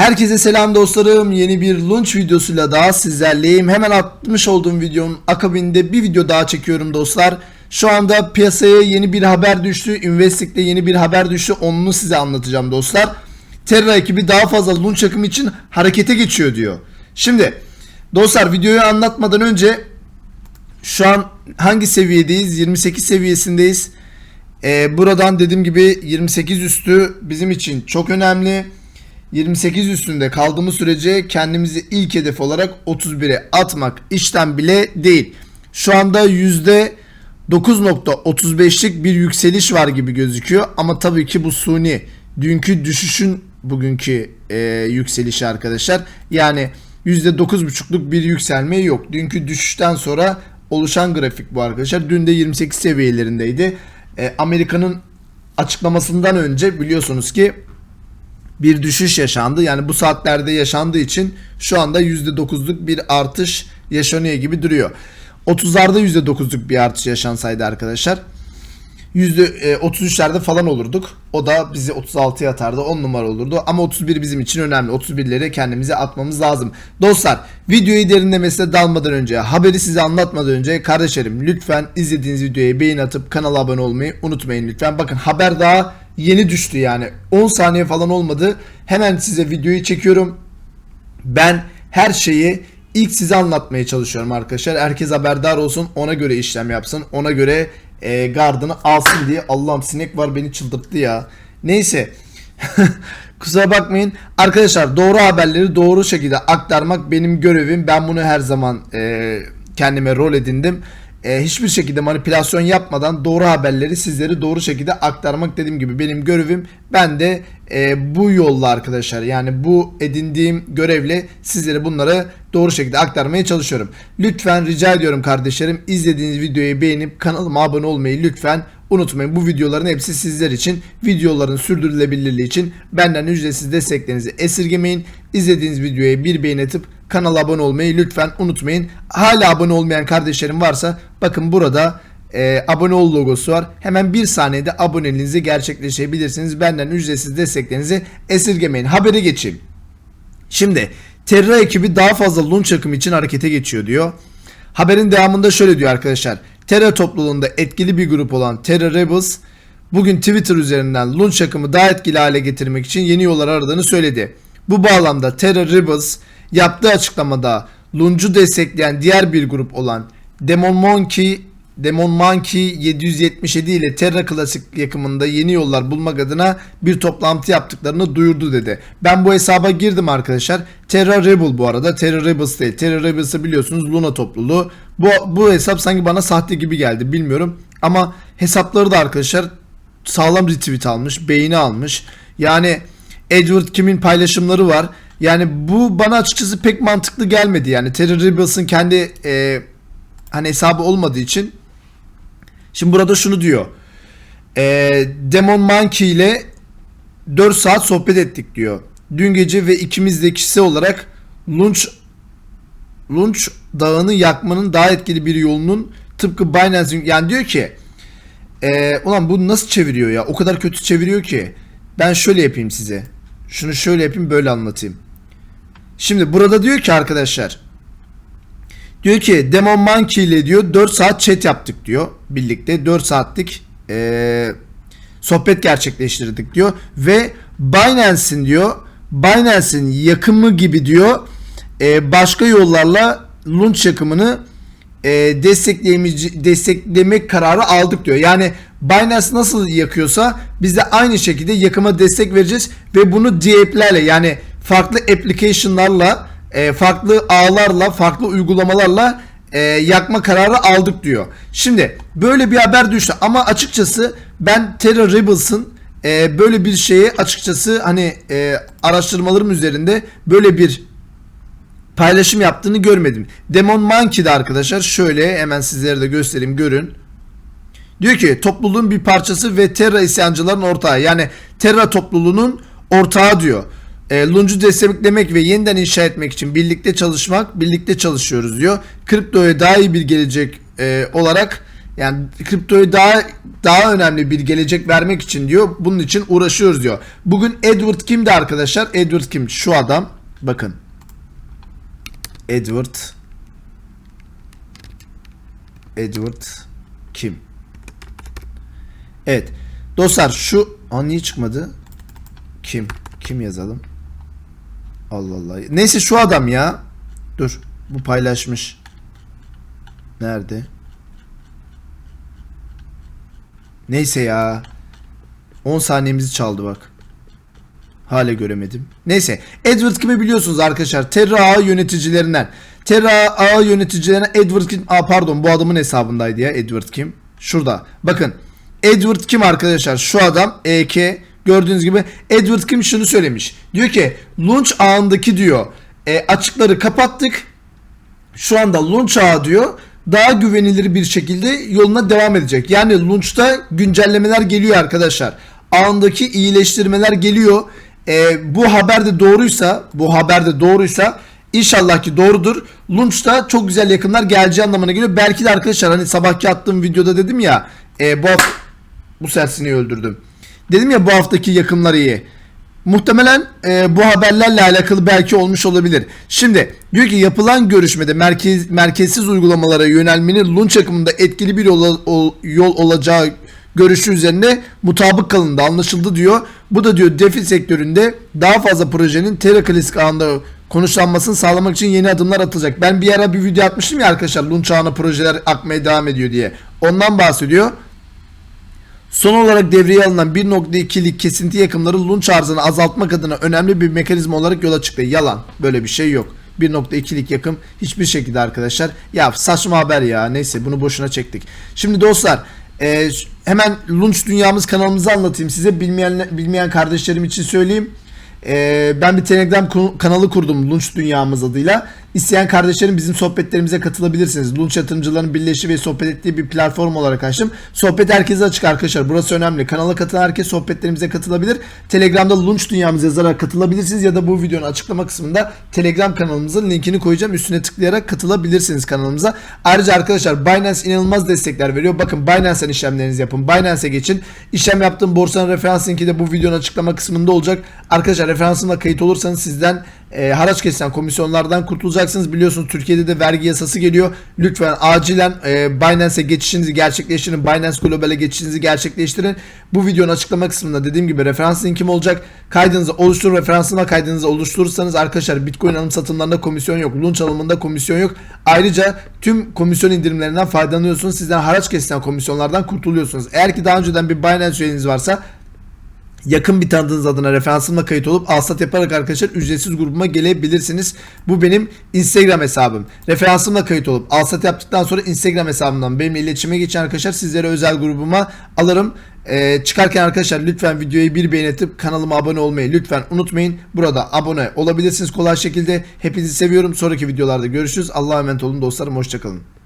Herkese selam dostlarım. Yeni bir launch videosuyla daha sizlerleyim. Hemen atmış olduğum videonun akabinde bir video daha çekiyorum dostlar. Şu anda piyasaya yeni bir haber düştü. Investik'te yeni bir haber düştü. Onu size anlatacağım dostlar. Terra ekibi daha fazla launch akımı için harekete geçiyor diyor. Şimdi dostlar videoyu anlatmadan önce şu an hangi seviyedeyiz? 28 seviyesindeyiz. Ee, buradan dediğim gibi 28 üstü bizim için çok önemli. 28 üstünde kaldığımız sürece kendimizi ilk hedef olarak 31'e atmak işten bile değil. Şu anda %9.35'lik bir yükseliş var gibi gözüküyor ama tabii ki bu suni. Dünkü düşüşün bugünkü e, yükselişi arkadaşlar. Yani %9.5'luk bir yükselme yok. Dünkü düşüşten sonra oluşan grafik bu arkadaşlar. Dün de 28 seviyelerindeydi. E, Amerika'nın açıklamasından önce biliyorsunuz ki bir düşüş yaşandı. Yani bu saatlerde yaşandığı için şu anda %9'luk bir artış yaşanıyor gibi duruyor. 30'larda %9'luk bir artış yaşansaydı arkadaşlar %33'lerde falan olurduk. O da bizi 36'ya atardı. 10 numara olurdu. Ama 31 bizim için önemli. 31'lere kendimize atmamız lazım. Dostlar videoyu derinlemesine dalmadan önce haberi size anlatmadan önce kardeşlerim lütfen izlediğiniz videoya beğen atıp kanala abone olmayı unutmayın lütfen. Bakın haber daha yeni düştü yani. 10 saniye falan olmadı. Hemen size videoyu çekiyorum. Ben her şeyi ilk size anlatmaya çalışıyorum arkadaşlar. Herkes haberdar olsun. Ona göre işlem yapsın. Ona göre e, gardını alsın diye. Allah'ım sinek var beni çıldırttı ya. Neyse. Kusura bakmayın. Arkadaşlar doğru haberleri doğru şekilde aktarmak benim görevim. Ben bunu her zaman e, kendime rol edindim. E, hiçbir şekilde manipülasyon yapmadan doğru haberleri sizlere doğru şekilde aktarmak dediğim gibi benim görevim. Ben de e, bu yolla arkadaşlar yani bu edindiğim görevle sizlere bunları doğru şekilde aktarmaya çalışıyorum. Lütfen rica ediyorum kardeşlerim izlediğiniz videoyu beğenip kanalıma abone olmayı lütfen unutmayın. Bu videoların hepsi sizler için videoların sürdürülebilirliği için benden ücretsiz desteklerinizi esirgemeyin. İzlediğiniz videoya bir beğeni atıp kanala abone olmayı lütfen unutmayın. Hala abone olmayan kardeşlerim varsa bakın burada e, abone ol logosu var. Hemen bir saniyede aboneliğinizi gerçekleşebilirsiniz. Benden ücretsiz desteklerinizi esirgemeyin. Habere geçeyim. Şimdi Terra ekibi daha fazla launch akımı için harekete geçiyor diyor. Haberin devamında şöyle diyor arkadaşlar. Terra topluluğunda etkili bir grup olan Terra Rebels bugün Twitter üzerinden launch akımı daha etkili hale getirmek için yeni yollar aradığını söyledi. Bu bağlamda Terra Rebels yaptığı açıklamada Lunge'u destekleyen diğer bir grup olan Demon Monkey Demon Monkey 777 ile Terra Classic yakımında yeni yollar bulmak adına bir toplantı yaptıklarını duyurdu dedi. Ben bu hesaba girdim arkadaşlar. Terra Rebel bu arada. Terra Rebels değil. Terra Rebels'ı biliyorsunuz Luna topluluğu. Bu, bu hesap sanki bana sahte gibi geldi bilmiyorum. Ama hesapları da arkadaşlar sağlam retweet almış. Beğeni almış. Yani Edward Kim'in paylaşımları var. Yani bu bana açıkçası pek mantıklı gelmedi. Yani Terra Rebels'ın kendi e, hani hesabı olmadığı için Şimdi burada şunu diyor. E, Demon Monkey ile 4 saat sohbet ettik diyor. Dün gece ve ikimiz de kişisel olarak Lunch Lunch dağını yakmanın daha etkili bir yolunun tıpkı Binance'in yani diyor ki e, ulan bu nasıl çeviriyor ya o kadar kötü çeviriyor ki ben şöyle yapayım size şunu şöyle yapayım böyle anlatayım şimdi burada diyor ki arkadaşlar Diyor ki Demon Monkey ile diyor 4 saat chat yaptık diyor. Birlikte 4 saatlik ee, sohbet gerçekleştirdik diyor. Ve Binance'in diyor Binance'in yakımı gibi diyor e, başka yollarla launch yakımını e, desteklemek kararı aldık diyor. Yani Binance nasıl yakıyorsa biz de aynı şekilde yakıma destek vereceğiz ve bunu DApp'lerle yani farklı application'larla e, farklı ağlarla, farklı uygulamalarla e, yakma kararı aldık diyor. Şimdi böyle bir haber düştü ama açıkçası ben Terra Rebels'ın e, böyle bir şeyi açıkçası hani e, araştırmalarım üzerinde böyle bir paylaşım yaptığını görmedim. Demon Monkey'de arkadaşlar şöyle hemen sizlere de göstereyim görün. Diyor ki topluluğun bir parçası ve Terra isyancıların ortağı. Yani Terra topluluğunun ortağı diyor. E, Lunge'u desteklemek ve yeniden inşa etmek için birlikte çalışmak, birlikte çalışıyoruz diyor. Kriptoya daha iyi bir gelecek e, olarak Yani kriptoyu daha daha önemli bir gelecek vermek için diyor. Bunun için uğraşıyoruz diyor. Bugün Edward kimdi arkadaşlar? Edward kim? Şu adam. Bakın. Edward Edward kim? Evet. Dostlar şu Aa niye çıkmadı? Kim? Kim yazalım? Allah Allah. Neyse şu adam ya. Dur. Bu paylaşmış. Nerede? Neyse ya. 10 saniyemizi çaldı bak. Hala göremedim. Neyse. Edward kimi biliyorsunuz arkadaşlar. Terra ağı yöneticilerinden. Terra ağı yöneticilerinden Edward kim? Aa pardon bu adamın hesabındaydı ya Edward kim? Şurada. Bakın. Edward kim arkadaşlar? Şu adam EK gördüğünüz gibi Edward kim şunu söylemiş. Diyor ki launch ağındaki diyor e, açıkları kapattık. Şu anda launch ağı diyor daha güvenilir bir şekilde yoluna devam edecek. Yani launch'ta güncellemeler geliyor arkadaşlar. Ağındaki iyileştirmeler geliyor. E, bu haber de doğruysa, bu haber de doğruysa inşallah ki doğrudur. Launch'ta çok güzel yakınlar geleceği anlamına geliyor. Belki de arkadaşlar hani sabahki attığım videoda dedim ya e, bu bu sersini öldürdüm. Dedim ya bu haftaki yakınlar iyi. Muhtemelen e, bu haberlerle alakalı belki olmuş olabilir. Şimdi diyor ki yapılan görüşmede merkez merkezsiz uygulamalara yönelmenin launch akımında etkili bir yol, ol- yol olacağı görüşü üzerine mutabık kalındı anlaşıldı diyor. Bu da diyor DeFi sektöründe daha fazla projenin Terra Classic ağında konuşlanmasını sağlamak için yeni adımlar atılacak. Ben bir ara bir video atmıştım ya arkadaşlar launch ağına projeler akmaya devam ediyor diye. Ondan bahsediyor. Son olarak devreye alınan 1.2'lik kesinti yakımları launch arzını azaltmak adına önemli bir mekanizma olarak yola çıktı. Yalan. Böyle bir şey yok. 1.2'lik yakım hiçbir şekilde arkadaşlar. Ya saçma haber ya. Neyse bunu boşuna çektik. Şimdi dostlar e, hemen launch dünyamız kanalımızı anlatayım size. Bilmeyen bilmeyen kardeşlerim için söyleyeyim. E, ben bir Telegram kanalı kurdum Lunch Dünyamız adıyla. İsteyen kardeşlerim bizim sohbetlerimize katılabilirsiniz. Lunch yatırımcıların birleştiği ve sohbet ettiği bir platform olarak açtım. Sohbet herkese açık arkadaşlar. Burası önemli. Kanala katılan herkes sohbetlerimize katılabilir. Telegram'da Lunch Dünyamız yazarak katılabilirsiniz ya da bu videonun açıklama kısmında Telegram kanalımızın linkini koyacağım. Üstüne tıklayarak katılabilirsiniz kanalımıza. Ayrıca arkadaşlar Binance inanılmaz destekler veriyor. Bakın Binance'den işlemlerinizi yapın. Binance'e geçin. İşlem yaptığım borsanın referans linki de bu videonun açıklama kısmında olacak. Arkadaşlar referansımla kayıt olursanız sizden e, haraç kesilen komisyonlardan kurtulacaksınız. Biliyorsunuz Türkiye'de de vergi yasası geliyor. Lütfen acilen e, Binance'e geçişinizi gerçekleştirin. Binance Global'e geçişinizi gerçekleştirin. Bu videonun açıklama kısmında dediğim gibi referans linkim olacak. Kaydınızı oluşturun. Referansıma kaydınızı oluşturursanız arkadaşlar Bitcoin alım satımlarında komisyon yok. Lunch alımında komisyon yok. Ayrıca tüm komisyon indirimlerinden faydalanıyorsunuz. Sizden haraç kesilen komisyonlardan kurtuluyorsunuz. Eğer ki daha önceden bir Binance üyeniz varsa yakın bir tanıdığınız adına referansımla kayıt olup alsat yaparak arkadaşlar ücretsiz grubuma gelebilirsiniz. Bu benim Instagram hesabım. Referansımla kayıt olup alsat yaptıktan sonra Instagram hesabımdan benimle iletişime geçen arkadaşlar sizlere özel grubuma alırım. Ee, çıkarken arkadaşlar lütfen videoyu bir beğenip kanalıma abone olmayı lütfen unutmayın. Burada abone olabilirsiniz kolay şekilde. Hepinizi seviyorum. Sonraki videolarda görüşürüz. Allah'a emanet olun dostlarım. Hoşçakalın.